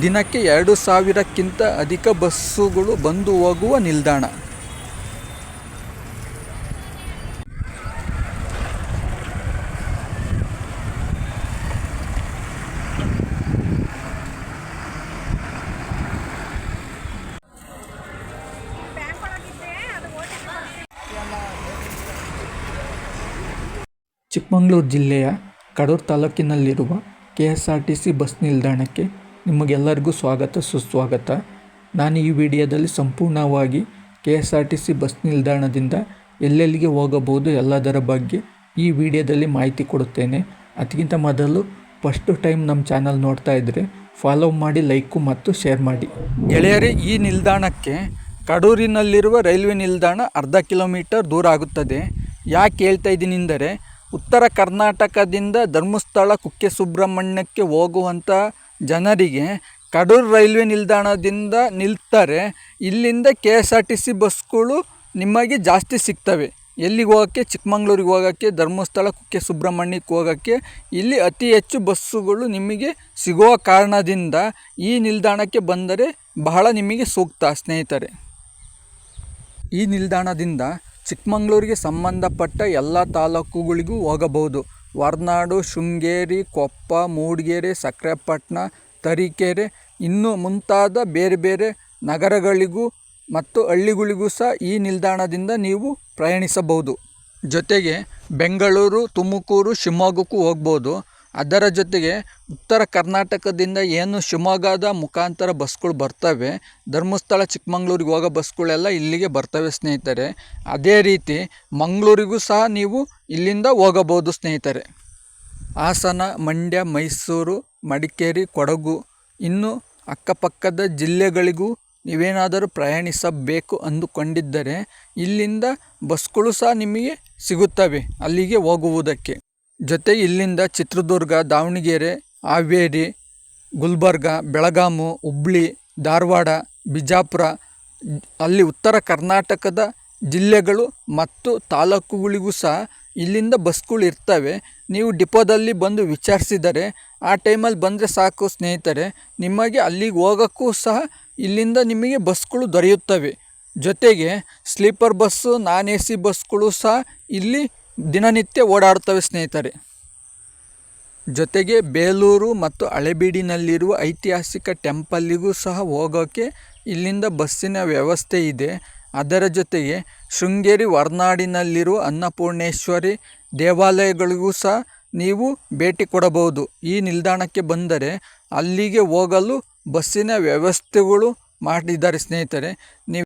ದಿನಕ್ಕೆ ಎರಡು ಸಾವಿರಕ್ಕಿಂತ ಅಧಿಕ ಬಸ್ಸುಗಳು ಬಂದು ಹೋಗುವ ನಿಲ್ದಾಣ. ಚಿಕ್ಕಮಗಳೂರು ಜಿಲ್ಲೆಯ Kadur ತಾಲೂಕಿನಲ್ಲಿರುವ K S R T C bus ನಿಲ್ದಾಣಕ್ಕೆ ನಿಮಗೆಲ್ಲರಿಗೂ ಸ್ವಾಗತ, ಸುಸ್ವಾಗತ. ನಾನು ಈ ವಿಡಿಯೋದಲ್ಲಿ ಸಂಪೂರ್ಣವಾಗಿ K S R T C bus ನಿಲ್ದಾಣದಿಂದ ಎಲ್ಲೆಲ್ಲಿಗೆ ಹೋಗಬಹುದು ಎಲ್ಲದರ ಬಗ್ಗೆ ಈ ವಿಡಿಯೋದಲ್ಲಿ ಮಾಹಿತಿ ಕೊಡುತ್ತೇನೆ. ಅದಕ್ಕಿಂತ ಮೊದಲು ಫಸ್ಟು ಟೈಮ್ ನಮ್ಮ ಚಾನಲ್ ನೋಡ್ತಾ ಇದ್ದರೆ ಫಾಲೋ ಮಾಡಿ ಲೈಕು ಮತ್ತು ಶೇರ್ ಮಾಡಿ. ಗೆಳೆಯರೇ, ಈ ನಿಲ್ದಾಣಕ್ಕೆ ಕಡೂರಿನಲ್ಲಿರುವ ರೈಲ್ವೆ ನಿಲ್ದಾಣ ಅರ್ಧ ಕಿಲೋಮೀಟರ್ ದೂರ ಆಗುತ್ತದೆ. ಯಾಕೆ ಹೇಳ್ತಾ ಇದ್ದೀನಿ ಎಂದರೆ ಉತ್ತರ ಕರ್ನಾಟಕದಿಂದ ಧರ್ಮಸ್ಥಳ ಕುಕ್ಕೆ ಸುಬ್ರಹ್ಮಣ್ಯಕ್ಕೆ ಹೋಗುವಂಥ ಜನರಿಗೆ ಕಡೂರು ರೈಲ್ವೆ ನಿಲ್ದಾಣದಿಂದ ನಿಲ್ತಾರೆ. ಇಲ್ಲಿಂದ K S R T C ಬಸ್ಗಳು ನಿಮಗೆ ಜಾಸ್ತಿ ಸಿಗ್ತವೆ. ಎಲ್ಲಿಗೆ ಹೋಗೋಕ್ಕೆ? ಚಿಕ್ಕಮಂಗ್ಳೂರಿಗೆ ಹೋಗೋಕ್ಕೆ ಧರ್ಮಸ್ಥಳ ಕುಕ್ಕೆ ಸುಬ್ರಹ್ಮಣ್ಯಕ್ಕೆ ಹೋಗೋಕ್ಕೆ. ಇಲ್ಲಿ ಅತಿ ಹೆಚ್ಚು ಬಸ್ಸುಗಳು ನಿಮಗೆ ಸಿಗುವ ಕಾರಣದಿಂದ ಈ ನಿಲ್ದಾಣಕ್ಕೆ ಬಂದರೆ ಬಹಳ ನಿಮಗೆ ಸೂಕ್ತ, ಸ್ನೇಹಿತರೆ. ಈ ನಿಲ್ದಾಣದಿಂದ ಚಿಕ್ಕಮಗಳೂರಿಗೆ ಸಂಬಂಧಪಟ್ಟ ಎಲ್ಲ ತಾಲೂಕುಗಳಿಗೂ ಹೋಗಬಹುದು. ಹೊರನಾಡು ಶೃಂಗೇರಿ, ಕೊಪ್ಪ, ಮೂಡಿಗೆರೆ, ಸಕ್ರೆಪಟ್ಟಣ, ತರೀಕೆರೆ, ಇನ್ನೂ ಮುಂತಾದ ಬೇರೆ ಬೇರೆ ನಗರಗಳಿಗೂ ಮತ್ತು ಹಳ್ಳಿಗಳಿಗೂ ಸಹ ಈ ನಿಲ್ದಾಣದಿಂದ ನೀವು ಪ್ರಯಾಣಿಸಬಹುದು. ಜೊತೆಗೆ ಬೆಂಗಳೂರು, ತುಮಕೂರು, ಶಿವಮೊಗ್ಗಕ್ಕೂ ಹೋಗ್ಬೋದು. ಅದರ ಜೊತೆಗೆ ಉತ್ತರ ಕರ್ನಾಟಕದಿಂದ ಏನು ಶಿವಮೊಗ್ಗದ ಮುಖಾಂತರ ಬಸ್ಗಳು ಬರ್ತವೆ, ಧರ್ಮಸ್ಥಳ, ಚಿಕ್ಕಮಂಗ್ಳೂರಿಗೆ ಹೋಗೋ ಬಸ್ಗಳೆಲ್ಲ ಇಲ್ಲಿಗೆ ಬರ್ತವೆ ಸ್ನೇಹಿತರೆ. ಅದೇ ರೀತಿ ಮಂಗಳೂರಿಗೂ ಸಹ ನೀವು ಇಲ್ಲಿಂದ ಹೋಗಬಹುದು ಸ್ನೇಹಿತರೆ. ಹಾಸನ, ಮಂಡ್ಯ, ಮೈಸೂರು, ಮಡಿಕೇರಿ, ಕೊಡಗು, ಇನ್ನು ಅಕ್ಕಪಕ್ಕದ ಜಿಲ್ಲೆಗಳಿಗೂ ನೀವೇನಾದರೂ ಪ್ರಯಾಣಿಸಬೇಕು ಅಂದುಕೊಂಡಿದ್ದರೆ ಇಲ್ಲಿಂದ ಬಸ್ಗಳು ಸಹ ನಿಮಗೆ ಸಿಗುತ್ತವೆ ಅಲ್ಲಿಗೆ ಹೋಗುವುದಕ್ಕೆ. ಜೊತೆ ಇಲ್ಲಿಂದ ಚಿತ್ರದುರ್ಗ, ದಾವಣಗೆರೆ, ಹಾವೇರಿ, ಗುಲ್ಬರ್ಗ, ಬೆಳಗಾಮು, ಹುಬ್ಳಿ, ಧಾರವಾಡ, ಬಿಜಾಪುರ, ಅಲ್ಲಿ ಉತ್ತರ ಕರ್ನಾಟಕದ ಜಿಲ್ಲೆಗಳು ಮತ್ತು ತಾಲೂಕುಗಳಿಗೂ ಸಹ ಇಲ್ಲಿಂದ ಬಸ್ಗಳು ಇರ್ತವೆ. ನೀವು ಡಿಪೋದಲ್ಲಿ ಬಂದು ವಿಚಾರಿಸಿದರೆ, ಆ ಟೈಮಲ್ಲಿ ಬಂದರೆ ಸಾಕು ಸ್ನೇಹಿತರೆ, ನಿಮಗೆ ಅಲ್ಲಿಗೆ ಹೋಗೋಕ್ಕೂ ಸಹ ಇಲ್ಲಿಂದ ನಿಮಗೆ ಬಸ್ಗಳು ದೊರೆಯುತ್ತವೆ. ಜೊತೆಗೆ sleeper bus, non A C ಬಸ್ಗಳು ಸಹ ಇಲ್ಲಿ ದಿನನಿತ್ಯ ಓಡಾಡ್ತವೆ ಸ್ನೇಹಿತರೆ. ಜೊತೆಗೆ ಬೇಲೂರು ಮತ್ತು ಹಳೆಬೀಡಿನಲ್ಲಿರುವ ಐತಿಹಾಸಿಕ ಟೆಂಪಲ್ಲಿಗೂ ಸಹ ಹೋಗೋಕ್ಕೆ ಇಲ್ಲಿಂದ ಬಸ್ಸಿನ ವ್ಯವಸ್ಥೆ ಇದೆ. ಅದರ ಜೊತೆಗೆ ಶೃಂಗೇರಿ ಹೊರನಾಡಿನಲ್ಲಿರುವ ಅನ್ನಪೂರ್ಣೇಶ್ವರಿ ದೇವಾಲಯಗಳಿಗೂ ಸಹ ನೀವು ಭೇಟಿ ಕೊಡಬಹುದು. ಈ ನಿಲ್ದಾಣಕ್ಕೆ ಬಂದರೆ ಅಲ್ಲಿಗೆ ಹೋಗಲು ಬಸ್ಸಿನ ವ್ಯವಸ್ಥೆಗಳು ಮಾಡಿದ್ದಾರೆ ಸ್ನೇಹಿತರೆ. ನೀವು